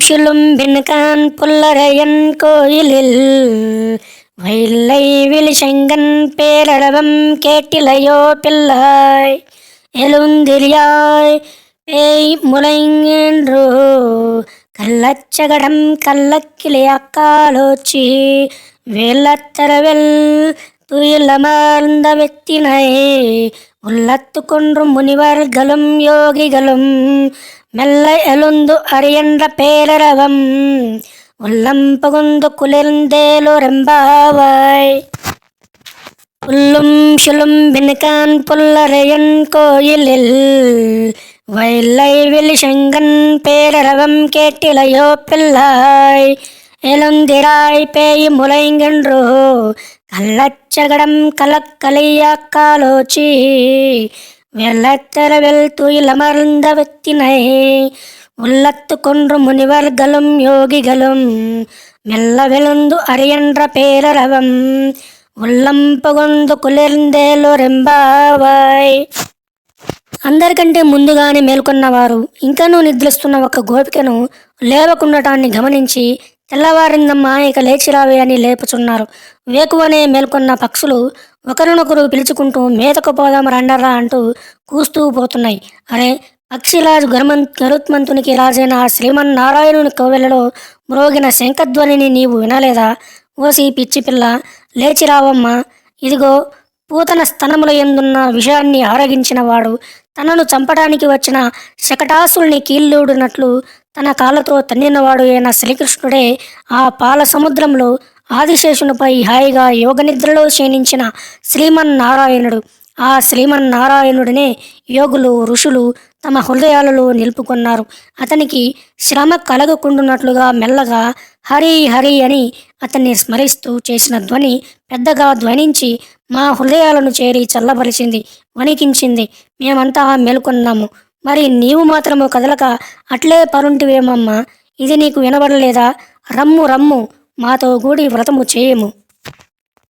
சுளும் பின்கான் புல்லரையன் கோயிலில். வயல்லை விழிசெங்கன் பேரளவம் கேட்டிலையோ பிள்ளாய். எழுந்திரியாய் பேய் முளைங்கென்றோ கள்ளச்சகடம் கள்ளக்கிளையாக்காலோச்சி வெள்ளத்தரவில் துயிலமர்ந்த வெத்தினை உள்ளத்து கொன்றும் முனிவர்களும் யோகிகளும் மெல்ல எழுந்து அறியன்ற பேரரவம் உள்ளம் புகுந்து குளிர்ந்தேலுரம்பாவாய் புல்லும் சுலும் பின்கான் புல்லறையன் கோயிலில் வயலை வெளிசெங்கன் பேரரவம் கேட்டிலையோ பிள்ளாய். எழுந்திராய் பேய் முளைங்கென்றோ கள்ளச்சகடம் கலக்கலையாக்காலோச்சி வெள்ளத்தரவில் துயிலமர்ந்த வெத்தினை உள்ளத்து கொன்று முனிவர்களும் யோகிகளும் மெல்ல விழுந்து அறியன்ற பேரரவம் உள்ளం పుగుందు కులిర్ందేలురెంబావాయ్ అందరికంటే ముందుగానే మేల్కొన్నవారు ఇంకనూ నిద్రిస్తున్న ఒక గోపికను లేవకుండటాన్ని గమనించి తెల్లవారిందమ్మా ఇక లేచిరావే అని లేపుచున్నారు. వేకువనే మేల్కొన్న పక్షులు ఒకరినొకరు పిలుచుకుంటూ మేతకు పోదాం రండరా అంటూ కూస్తూ పోతున్నాయి. అరే పక్షిరాజు గరుమన్ గరుత్మంతునికి రాజైన శ్రీమన్నారాయణుని కోవెలలో మ్రోగిన శంఖధ్వనిని నీవు వినలేదా? ఓసి పిచ్చి పిల్ల లేచిరావమ్మా ఇదిగో పూతన స్తనముల ఎందున్న విషయాన్ని ఆరగించిన వాడు తనను చంపడానికి వచ్చిన శకటాసుల్ని కీళ్ళూడినట్లు తన కాళ్ళతో తన్నినవాడు అయిన శ్రీకృష్ణుడే ఆ పాల సముద్రంలో ఆదిశేషునిపై హాయిగా యోగనిద్రలో క్షీణించిన శ్రీమన్నారాయణుడు. ఆ శ్రీమన్నారాయణుడినే యోగులు ఋషులు తమ హృదయాలలో నిలుపుకున్నారు. అతనికి శ్రమ కలగకుండునట్లుగా మెల్లగా హరి హరి అని అతన్ని స్మరిస్తూ చేసిన ధ్వని పెద్దగా ధ్వనించి మా హృదయాలను చేరి చల్లబరిచింది వణికించింది. మేమంతా మేలుకున్నాము. మరి నీవు మాత్రము కదలక అట్లే పరుంటివేమమ్మా? ఇది నీకు వినబడలేదా? రమ్ము రమ్ము మాతో కూడి వ్రతము చేయము.